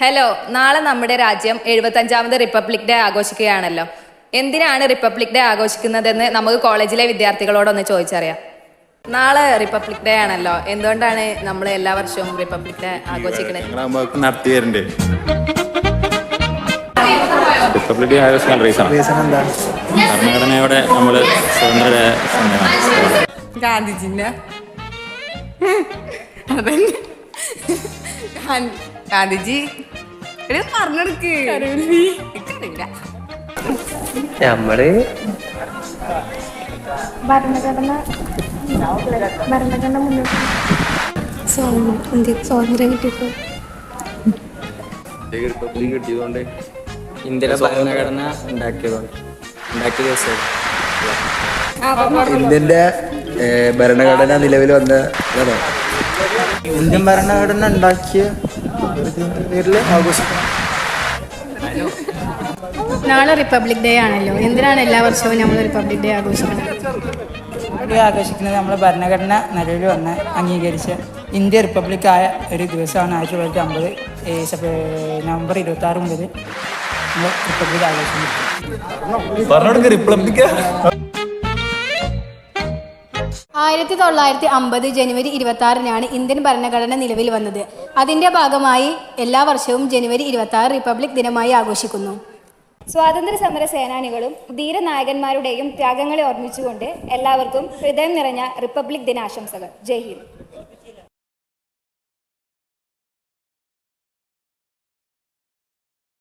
Hello നാളെ നമ്മുടെ രാജ്യം എഴുപത്തഞ്ചാമത് റിപ്പബ്ലിക് ഡേ ആഘോഷിക്കുകയാണല്ലോ. എന്തിനാണ് റിപ്പബ്ലിക് ഡേ ആഘോഷിക്കുന്നതെന്ന് നമുക്ക് കോളേജിലെ വിദ്യാർത്ഥികളോടൊന്ന് ചോദിച്ചറിയാം. നാളെ റിപ്പബ്ലിക് ഡേ ആണല്ലോ. എന്തുകൊണ്ടാണ് നമ്മൾ എല്ലാ വർഷവും റിപ്പബ്ലിക് ഡേ ആഘോഷിക്കുന്നത് നടത്തി റിപ്പബ്ലിക് ഡേ ആഘോഷിക്കാൻ റീസൺ ഭരണഘടനയോടെ നമ്മൾ സ്വതന്ത്ര ഗാന്ധിജിന്റെ. അതന്നെ ഗാന്ധിജി പറഞ്ഞെടുക്ക്. നമ്മൾ ഭരണഘടന ഭരണഘടന മുന്നോട്ട് സ്വാതന്ത്ര്യം സ്വാതന്ത്ര്യം കിട്ടിയപ്പോൾ റിപ്പബ്ലിക് കിട്ടിയതുകൊണ്ട് ഇന്ത്യയിലെ ഭരണഘടന ഉണ്ടാക്കിയതാണ് ഉണ്ടാക്കിയ ദിവസം ഇന്ത്യന്റെ ഏഹ്, ഭരണഘടന നിലവിൽ വന്ന ഇന്ത്യൻ ഭരണഘടന ഉണ്ടാക്കിയ ആഘോഷിക്കണം നാളെ റിപ്പബ്ലിക് ഡേ ആണല്ലോ. എന്തിനാണ് എല്ലാ വർഷവും നമ്മൾ റിപ്പബ്ലിക് ഡേ ആഘോഷിക്കുന്നത് ആഘോഷിക്കുന്നത് നമ്മൾ ഭരണഘടന നിലവിൽ വന്ന് അംഗീകരിച്ച ഇന്ത്യ റിപ്പബ്ലിക് ആയ ഒരു ദിവസമാണ് ആയിരത്തി തൊള്ളായിരത്തി അമ്പത് നവംബർ ഇരുപത്തി ആറ് മുതൽ നമ്മൾ റിപ്പബ്ലിക് ആഘോഷിക്കുന്നത്. ആയിരത്തി തൊള്ളായിരത്തി അമ്പത് ജനുവരി ഇരുപത്തി ആറിനാണ് ഇന്ത്യൻ ഭരണഘടന നിലവിൽ വന്നത്. അതിന്റെ ഭാഗമായി എല്ലാ വർഷവും ജനുവരി ഇരുപത്തി ആറ് റിപ്പബ്ലിക് ദിനമായി ആഘോഷിക്കുന്നു. സ്വാതന്ത്ര്യ സമര സേനാനികളും ധീരനായകന്മാരുടെയും ത്യാഗങ്ങളെ ഓർമ്മിച്ചുകൊണ്ട് എല്ലാവർക്കും ഹൃദയം നിറഞ്ഞ റിപ്പബ്ലിക് ദിനാശംസകൾ. ജയ് ഹിന്ദ്.